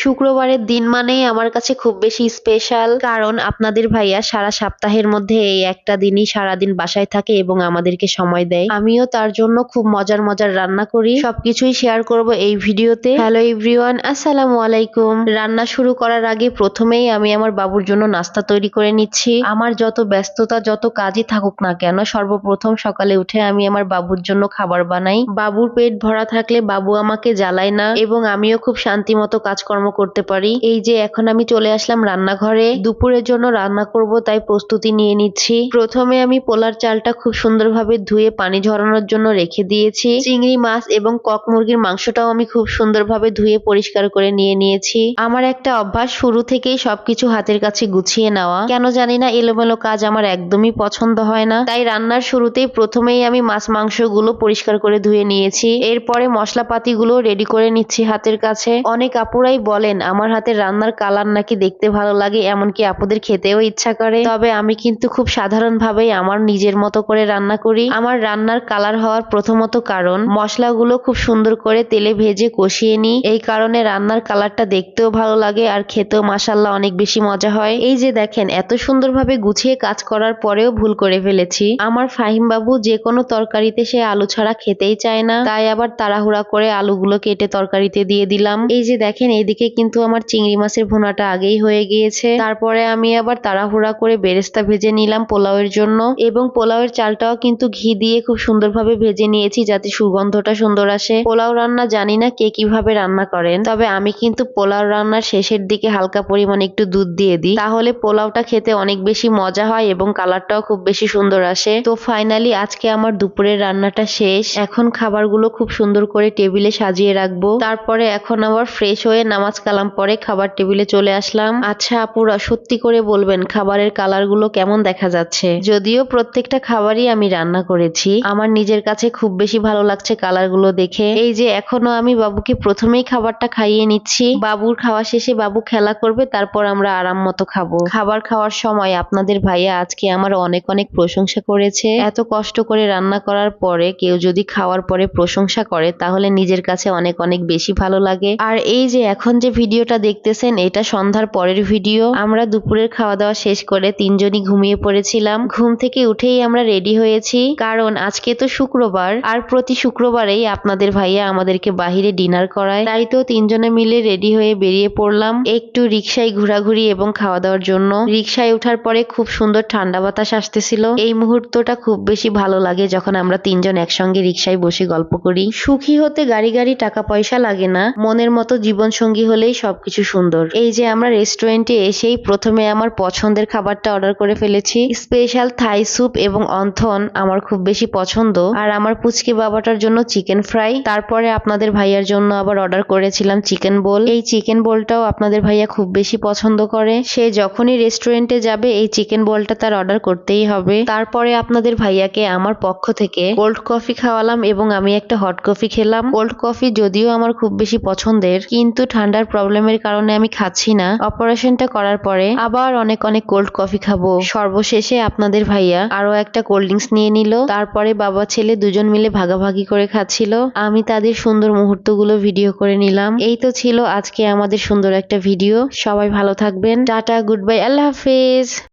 শুক্রবারের দিন মানেই আমার কাছে খুব বেশি স্পেশাল কারণ আপনাদের ভাইয়া সারা সপ্তাহের মধ্যে এই একটা দিনই সারাদিন বাসায় থাকে এবং আমাদেরকে সময় দেয়। আমিও তার জন্য খুব মজার মজার রান্না করি। সবকিছুই শেয়ার করব এই ভিডিওতে। হ্যালো এভরিওয়ান আসসালামু আলাইকুম। রান্না শুরু করার আগে প্রথমেই আমি আমার বাবুর জন্য নাস্তা তৈরি করে নিচ্ছি। আমার যত ব্যস্ততা, যত কাজই থাকুক না কেন, সর্বপ্রথম সকালে উঠে আমি আমার বাবুর জন্য খাবার বানাই। বাবুর পেট ভরা থাকলে বাবু আমাকে জ্বালায় না এবং আমিও খুব শান্তি মতো কাজকর্ম করতে পারি। এই যে এখন আমি চলে আসলাম রান্নাঘরে। দুপুরের জন্য রান্না করব, তাই প্রস্তুতি নিয়ে নিচ্ছি। প্রথমে আমি পোলার চালটা খুব সুন্দরভাবে ধুয়ে পানি ঝরানোর জন্য রেখে দিয়েছি। চিংড়ি মাছ এবং কক মুরগির মাংসটাও আমি খুব সুন্দরভাবে ধুয়ে পরিষ্কার করে নিয়ে নিয়েছি। আমার একটা অভ্যাস, শুরু থেকেই সবকিছু হাতের কাছে গুছিয়ে নেওয়া। কেন জানি না, এলোমেলো কাজ আমার একদমই পছন্দ হয় না। তাই রান্নার শুরুতেই প্রথমেই আমি মাছ মাংসগুলো পরিষ্কার করে ধুয়ে নিয়েছি। এরপরে মশলাপাতিগুলো রেডি করে নিচ্ছি হাতের কাছে। অনেক আপুরাই বলেন, আমার হাতের রান্নার কালার নাকি দেখতে ভালো লাগে, এমনকি আপুদের খেতেও ইচ্ছা করে। তবে আমি কিন্তু খুব সাধারণভাবেই আমার নিজের মতো করে রান্না করি। আমার রান্নার কালার হওয়ার প্রথমত কারণ, মশলাগুলো খুব সুন্দর করে তেলে ভেজে কষিয়ে নিই। এই কারণে রান্নার কালারটা দেখতেও ভালো লাগে আর খেতেও মাসাল্লাহ অনেক বেশি মজা হয়। এই যে দেখেন, এত সুন্দরভাবে গুছিয়ে কাজ করার পরেও ভুল করে ফেলেছি। আমার ফাহিম বাবু যে কোনো তরকারিতে সে আলু ছাড়া খেতেই চায় না। তাই আবার তাড়াহুড়া করে আলুগুলো কেটে তরকারিতে দিয়ে দিলাম। এই যে দেখেন এইদিকে কিন্তু আমার চিংড়ি মাছের ভুনাটা আগেই হয়ে গিয়েছে। তারপরে আমি আবার তাড়াহুড়া করে বেরেস্তা ভেজে নিলাম পোলাওয়ের জন্য এবং পোলাওয়ের চালটাও কিন্তু ঘি দিয়ে খুব সুন্দরভাবে ভেজে নিয়েছি যাতে সুগন্ধটা সুন্দর আসে। পোলাও রান্না জানি না কে কীভাবে রান্না করেন, তবে আমি কিন্তু পোলাও রান্নার শেষের দিকে হালকা পরিমাণে একটু দুধ দিয়ে দিই। তাহলে পোলাওটা খেতে অনেক বেশি মজা হয় এবং কালারটাও খুব বেশি সুন্দর আসে। তো ফাইনালি আজকে আমার দুপুরের রান্নাটা শেষ। এখন খাবারগুলো খুব সুন্দর করে টেবিলে সাজিয়ে রাখব। তারপরে এখন আবার ফ্রেশ হয়ে নামাজ কালাম পরে খাবার টেবিলে চলে আসলাম। আচ্ছা আপুরা, সত্যি করে বলবেন, খাবারের কালারগুলো কেমন দেখা যাচ্ছে? যদিও প্রত্যেকটা খাবারই আমি রান্না করেছি। আমার নিজের কাছে খুব বেশি ভালো লাগছে কালারগুলো দেখে। এই যে, এখনও আমি বাবুকে প্রথমেই খাবারটা খাইয়ে নিচ্ছি। বাবুর খাওয়া শেষে বাবু খেলা করবে, তারপর আমরা আরাম মতো খাব। খাবার খাওয়ার সময় আপনাদের ভাইয়া আজকে আমার অনেক অনেক প্রশংসা করেছে। এত কষ্ট করে রান্না করার পরে কেউ যদি খাওয়ার পরে প্রশংসা করে, তাহলে নিজের কাছে অনেক অনেক বেশি ভালো লাগে। আর এই যে, এখন যে ভিডিওটা দেখতেছেন, এটা সন্ধ্যার পরের ভিডিও। আমরা দুপুরের খাওয়া দাওয়া শেষ করে তিনজনই ঘুমিয়ে পড়েছিলাম। ঘুম থেকে উঠেই আমরা রেডি হয়েছি, কারণ আজকে তো শুক্রবার, আর প্রতি শুক্রবারেই আপনাদের ভাইয়া আমাদেরকে বাহিরে ডিনার করায়। তাই তো তিনজনে মিলে রেডি হয়ে বেরিয়ে পড়লাম, একটু রিক্সায় ঘোরাঘুরি এবং খাওয়া দাওয়ার জন্য। রিক্সায় ওঠার পরে খুব সুন্দর ঠান্ডা বাতাস আসতেছিল। এই মুহূর্তটা খুব বেশি ভালো লাগে যখন আমরা তিনজন একসঙ্গে রিক্সায় বসে গল্প করি। সুখী হতে গাড়ি গাড়ি টাকা পয়সা লাগে না, মনের মতো জীবন সঙ্গী হলেই সবকিছু সুন্দর। এই যে আমরা রেস্টুরেন্টে এসেই প্রথমে আমার পছন্দের খাবারটা অর্ডার করে ফেলেছি। স্পেশাল থাই স্যুপ এবং অন্থন আমার খুব বেশি পছন্দ। আর আমার পুচকি বাবাটার জন্য চিকেন ফ্রাই তারপরে আপনাদের ভাইয়ার জন্য আবার অর্ডার করেছিলাম চিকেন বোল এই চিকেন বোলটাও আপনাদের ভাইয়া খুব বেশি পছন্দ করে। সে যখনই রেস্টুরেন্টে যাবে, এই চিকেন বোলটা তার অর্ডার করতেই হবে। তারপরে আপনাদের ভাইয়াকে আমার পক্ষ থেকে কোল্ড কফি খাওয়ালাম এবং আমি একটা হট কফি খেলাম। কোল্ড কফি যদিও আমার খুব বেশি পছন্দের, কিন্তু ঠান্ডার প্রবলেমের কারণে আমি খাচ্ছি না। অপারেশনটা করার পরে আবার অনেক অনেক কোল্ড কফি খাব। সর্বশেষে আপনাদের ভাইয়া আরও একটা কোল্ড ড্রিঙ্কস নিয়ে নিল। তারপরে বাবা ছেলে দুজন মিলে ভাগাভাগি করে খাচ্ছিল। আমি তাদের সুন্দর মুহূর্তগুলো ভিডিও করে নিলাম। এই তো ছিল আজকে আমাদের সুন্দর একটা ভিডিও সবাই ভালো থাকবেন। টাটা গুড বাই আল্লাহ হাফেজ।